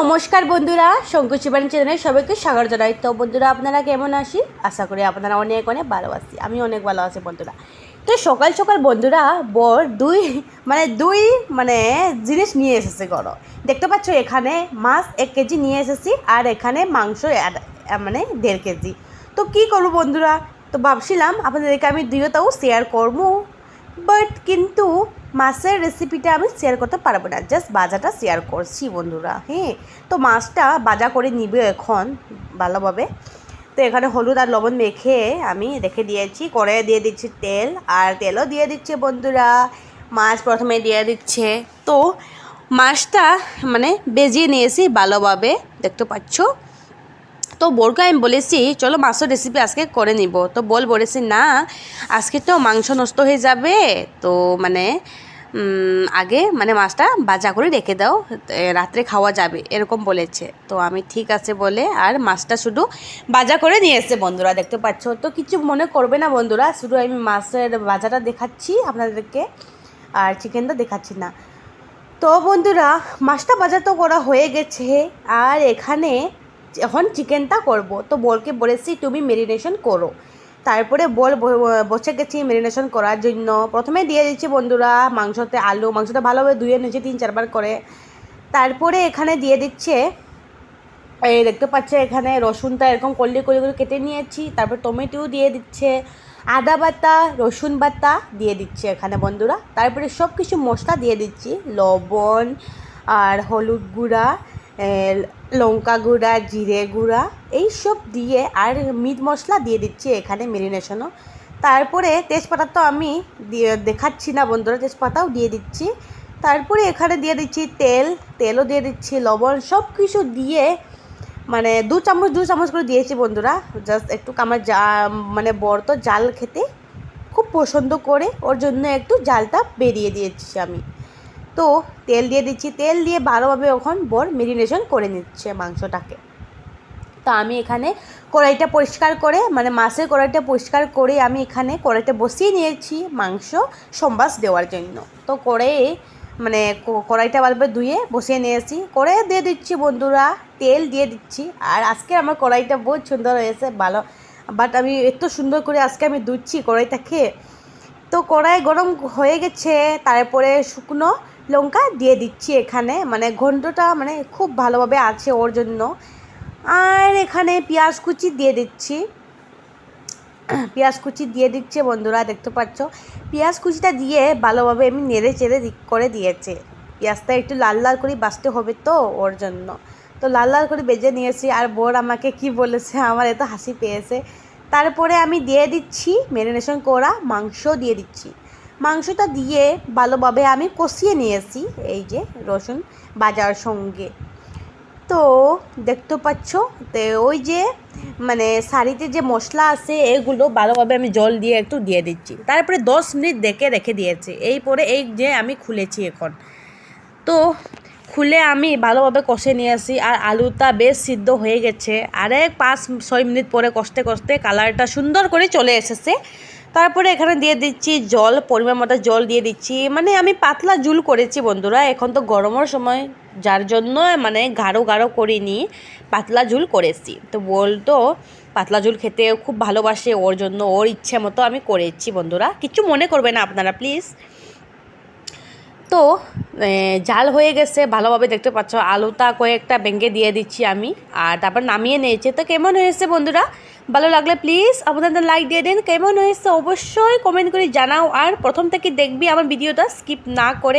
নমস্কার বন্ধুরা শঙ্কু শিবানী চ্যানেলে সবাইকে স্বাগত জানাই। তো বন্ধুরা, আপনারা কেমন আছি? আশা করি আপনারা অনেক অনেক ভালো আছি। আমি অনেক ভালো আছি বন্ধুরা। তো সকাল সকাল বন্ধুরা, বর দুই মানে দুই মানে জিনিস নিয়ে এসেছে গড় দেখতে পাচ্ছ, এখানে মাছ এক কেজি নিয়ে এসেছি আর এখানে মাংস মানে দেড় কেজি। তো কি করব বন্ধুরা? তো ভাবছিলাম, আপনাদেরকে আমি দুইটাও শেয়ার করব। বাট কিন্তু মাছের রেসিপিটা আমি শেয়ার করতে পারব না। জাস্ট বাজাটা শেয়ার করছি বন্ধুরা হ্যাঁ? তো মাছটা বাজা করে নিবে এখন, ভালোভাবে। তো এখানে হলুদ আর লবণ মেখে আমি রেখে দিয়েছি, কড়াইয়ে দিয়ে দিচ্ছি তেল আর তেলও দিয়ে দিচ্ছে বন্ধুরা। মাছ প্রথমে দিয়ে দিচ্ছে। তো মাছটা মানে বেজিয়ে নিয়েছি ভালোভাবে, দেখতে পাচ্ছ? তো বোরকে আমি বলেছি, চলো মাছের রেসিপি আজকে করে নিব। তো বল বলেছি, না, আজকে তো মাংস নষ্ট হয়ে যাবে। তো মানে আগে মানে মাছটা বাজা করে রেখে দাও রাত্রে খাওয়া যাবে, এরকম বলেছে। তো আমি ঠিক আছে বলে আর মাছটা শুধু বাজা করে নিয়ে এসছে বন্ধুরা, দেখতে পাচ্ছ? তো কিছু মনে করবে না বন্ধুরা, শুধু আমি মাছের বাজাটা দেখাচ্ছি আপনাদেরকে, আর চিকেনটা দেখাচ্ছি না। তো বন্ধুরা, মাছটা বাজা তো করা হয়ে গেছে, আর এখানে এখন চিকেনটা করব, তো বলকে বলেছি, তুমি মেরিনেশন করো। তারপরে বল বসে গেছি মেরিনেশন করার জন্য। প্রথমে দিয়ে দিচ্ছি বন্ধুরা মাংসতে আলু, মাংসটা ভালোভাবে ধুয়ে নিয়েছি, তিন, চারবার করে। তারপরে এখানে দিয়ে দিচ্ছে, এই দেখতে পাচ্ছে এখানে রসুনটা এরকম কল্লি করে করে কেটে নিয়েছি। তারপর টমেটো দিয়ে দিচ্ছে, আদা বাটা, রসুন বাটা দিয়ে দিচ্ছে এখানে বন্ধুরা। তারপরে সব কিছু মশলা দিয়ে দিচ্ছি, লবণ আর হলুদ গুঁড়া। লঙ্কা গুঁড়া, জিরে গুঁড়া এই সব দিয়ে আর মিট মশলা দিয়ে দিচ্ছি এখানে মেরিনেশনও তারপরে তেজপাতা তো আমি দিয়ে দেখাচ্ছি না বন্ধুরা, তেজপাতাও দিয়ে দিচ্ছি। তারপরে এখানে দিয়ে দিচ্ছি তেল, তেলও দিয়ে দিচ্ছি, লবণ সব কিছু দিয়ে মানে দু চামচ দু চামচ করে দিয়েছি বন্ধুরা। জাস্ট একটু আমার জা মানে বর তো জাল খেতে খুব পছন্দ করে, ওর জন্য একটু জালটা বেরিয়ে দিয়েছি আমি। তো তেল দিয়ে দিচ্ছি। তেল দিয়ে ভালোভাবে এখন বর মেরিনেশন করে নিচ্ছে মাংসটাকে। তো আমি এখানে কড়াইটা পরিষ্কার করে মানে মাছের কড়াইটা পরিষ্কার করে আমি এখানে কড়াইটা বসিয়ে নিয়েছি মাংস সম্বাস দেওয়ার জন্য। তো কড়াইয়ে মানে কড়াইটা ভালোভাবে ধুয়ে বসিয়ে নিয়েছি। কড়াইয়ে দিয়ে দিচ্ছি বন্ধুরা, তেল দিয়ে দিচ্ছি। আর আজকে আমার কড়াইটা বহুত সুন্দর হয়েছে, ভালো। বাট আমি এত সুন্দর করে আজকে আমি ধুচ্ছি কড়াইটা খেয়ে তো কড়াই গরম হয়ে গেছে, তারপরে শুকনো লঙ্কা দিয়ে দিচ্ছি এখানে। মানে ঘন্টটা মানে খুব ভালোভাবে আছে ওর জন্য। আর এখানে পেঁয়াজ কুচি দিয়ে দিচ্ছি। পেঁয়াজ কুচি দিয়ে দিচ্ছে বন্ধুরা, দেখতে পাচ্ছ? পেঁয়াজ কুচিটা দিয়ে ভালোভাবে আমি নেড়ে চেড়ে করে দিয়েছে। পেঁয়াজটা একটু লাল লাল করে বাঁচতে হবে তো ওর জন্য। তো লাল লাল করে বেজে নিয়েছি আর বোর আমাকে কি বলেছে, আমার এত হাসি পেয়েছে। তারপরে আমি দিয়ে দিচ্ছি ম্যারিনেশন করা মাংস দিয়ে দিচ্ছি। মাংসটা দিয়ে ভালোভাবে আমি কষিয়ে নিয়েছি, এই যে রসুন বাজার সঙ্গে। তো দেখতে পাচ্ছ, তো ওই যে মানে শাড়িতে যে মশলা আছে, এগুলো ভালোভাবে আমি জল দিয়ে একটু দিয়ে দিচ্ছি। তারপরে দশ মিনিট দেখে রেখে দিয়েছি। এই পরে এই যে আমি খুলেছি এখন। তো খুলে আমি ভালোভাবে কষে নিয়ে আসি আর আলুটা বেশ সিদ্ধ হয়ে গেছে। আরেক পাঁচ, ছয় মিনিট পরে কষতে কষতে কালারটা সুন্দর করে চলে এসেছে। তারপরে এখানে দিয়ে দিচ্ছি জল, পরিমাণ মতো জল দিয়ে দিচ্ছি। মানে আমি পাতলা জুল করেছি বন্ধুরা, এখন তো গরমের সময়, যার জন্য মানে গাঢ় গাঢ় করিনি, পাতলা ঝুল করেছি। তো বলতো, পাতলা ঝুল খেতে খুব ভালোবাসে, ওর জন্য ওর ইচ্ছে মতো আমি করেছি বন্ধুরা। কিছু মনে করবে না আপনারা প্লিজ তো জাল হয়ে গেছে, ভালোভাবে দেখতে পাচ্ছ, আলুটা কয়েকটা ভেঙে দিয়ে দিচ্ছি আমি, আর তারপর নামিয়ে নিয়েছি। তো কেমন হয়েছে বন্ধুরা? ভালো লাগলে প্লিজ আপনাদের লাইক দিয়ে দিন। কেমন হয়েছে অবশ্যই কমেন্ট করে জানাও। আর প্রথম থেকে দেখবি আমার ভিডিওটা স্কিপ না করে।